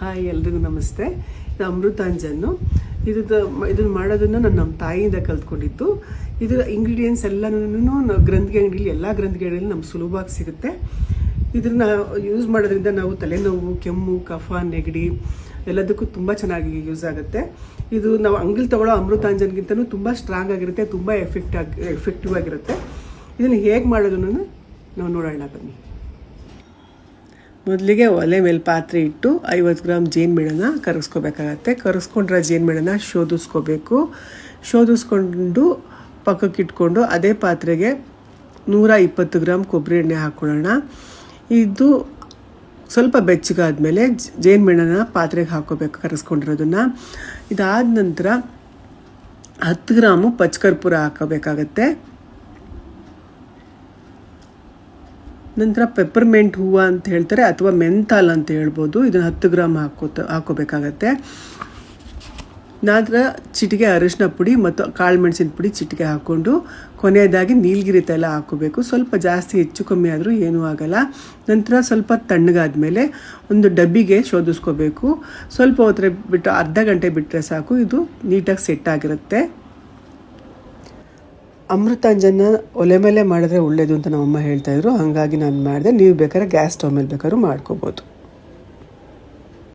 Hi ಎಲ್ರಿಗೂ ನಮಸ್ತೆ. ಇದು ಅಮೃತಾಂಜನ್ನು. ಇದು ಇದನ್ನು ಮಾಡೋದನ್ನು ನಾನು ನಮ್ಮ ತಾಯಿಯಿಂದ ಕಲ್ತ್ಕೊಂಡಿದ್ದು. ಇದರ ಇಂಗ್ರೀಡಿಯೆಂಟ್ಸ್ ಎಲ್ಲನೂ ಗ್ರಂಥಿ ಅಂಗಡಿಲಿ ಎಲ್ಲ ಗ್ರಂಥಿಗೆ ಅಂಗಡಿಯಲ್ಲಿ ನಮ್ಗೆ ಸುಲಭವಾಗಿ ಸಿಗುತ್ತೆ. ಇದನ್ನ ಯೂಸ್ ಮಾಡೋದ್ರಿಂದ ನಾವು ತಲೆನೋವು, ಕೆಮ್ಮು, ಕಫ, ನೆಗಡಿ ಎಲ್ಲದಕ್ಕೂ ತುಂಬ ಚೆನ್ನಾಗಿ ಯೂಸ್ ಆಗುತ್ತೆ. ಇದು ನಾವು ಅಂಗಲ್ ತಗೊಳ್ಳೋ ಅಮೃತಾಂಜನ್ಗಿಂತನೂ ತುಂಬ ಸ್ಟ್ರಾಂಗ್ ಆಗಿರುತ್ತೆ, ತುಂಬ ಎಫೆಕ್ಟ್ ಆಗಿ ಎಫೆಕ್ಟಿವ್ ಆಗಿರುತ್ತೆ. ಇದನ್ನು ಹೇಗೆ ಮಾಡೋದನ್ನು ನಾವು ನೋಡೋಣ ಬನ್ನಿ. ಮೊದಲಿಗೆ ಒಲೆ ಮೇಲೆ ಪಾತ್ರೆ ಇಟ್ಟು ಐವತ್ತು ಗ್ರಾಮ್ ಜೇನುಮೇಣನ ಕರಗಿಸ್ಕೋಬೇಕಾಗತ್ತೆ. ಕರಗಿಸ್ಕೊಂಡ್ರೆ ಜೇನುಮೇಣನ ಶೋಧಿಸ್ಕೋಬೇಕು. ಶೋಧಿಸ್ಕೊಂಡು ಪಕ್ಕಕ್ಕೆ ಇಟ್ಕೊಂಡು ಅದೇ ಪಾತ್ರೆಗೆ ನೂರ ಇಪ್ಪತ್ತು ಗ್ರಾಮ್ ಕೊಬ್ಬರಿ ಎಣ್ಣೆ ಹಾಕ್ಕೊಳ್ಳೋಣ ಇದು ಸ್ವಲ್ಪ ಬೆಚ್ಚಗಾದ್ಮೇಲೆ ಜೇನುಮೇಣನ ಪಾತ್ರೆಗೆ ಹಾಕೋಬೇಕು ಕರೆಸ್ಕೊಂಡಿರೋದನ್ನು ಇದಾದ ನಂತರ ಹತ್ತು ಗ್ರಾಮು ಪಚ್ಕರ್ಪೂರ ಹಾಕೋಬೇಕಾಗತ್ತೆ ನಂತರ ಪೆಪ್ಪರ್ಮೆಂಟ್ ಹೂವು ಅಂತ ಹೇಳ್ತಾರೆ ಅಥವಾ ಮೆಂತಾಲ್ ಅಂತ ಹೇಳ್ಬೋದು. ಇದನ್ನು ಹತ್ತು ಗ್ರಾಮ್ ಹಾಕೋತ, ಹಾಕೋಬೇಕಾಗತ್ತೆ. ನಂತರ ಚಿಟಿಕೆ ಅರಿಶಿನ ಪುಡಿ ಮತ್ತು ಕಾಳು ಮೆಣಸಿನ ಪುಡಿ ಚಿಟಿಕೆ ಹಾಕ್ಕೊಂಡು, ಕೊನೆಯದಾಗಿ ನೀಲಗಿರಿ ತೈಲ ಹಾಕೋಬೇಕು. ಸ್ವಲ್ಪ ಜಾಸ್ತಿ ಹೆಚ್ಚು ಕಮ್ಮಿ ಆದರೂ ಏನೂ ಆಗಲ್ಲ. ನಂತರ ಸ್ವಲ್ಪ ತಣ್ಣಗಾದ ಮೇಲೆ ಒಂದು ಡಬ್ಬಿಗೆ ಶೋಧಿಸ್ಕೋಬೇಕು. ಸ್ವಲ್ಪ ಹೊತ್ತರೆ ಬಿಟ್ಟು ಅರ್ಧ ಗಂಟೆ ಬಿಟ್ಟರೆ ಸಾಕು. ಇದು ನೀಟಾಗಿ ಸೆಟ್ ಆಗಿರುತ್ತೆ. ಅಮೃತಾಂಜನ ಒಲೆ ಮೇಲೆ ಮಾಡಿದ್ರೆ ಒಳ್ಳೇದು ಅಂತ ನಮ್ಮಮ್ಮ ಹೇಳ್ತಾಯಿದ್ರು ಹಾಗಾಗಿ ನಾನು ಮಾಡಿದೆ. ನೀವು ಬೇಕಾದ್ರೆ ಗ್ಯಾಸ್ ಸ್ಟವ್ ಮೇಲೆ ಬೇಕಾದ್ರೂ ಮಾಡ್ಕೋಬೋದು.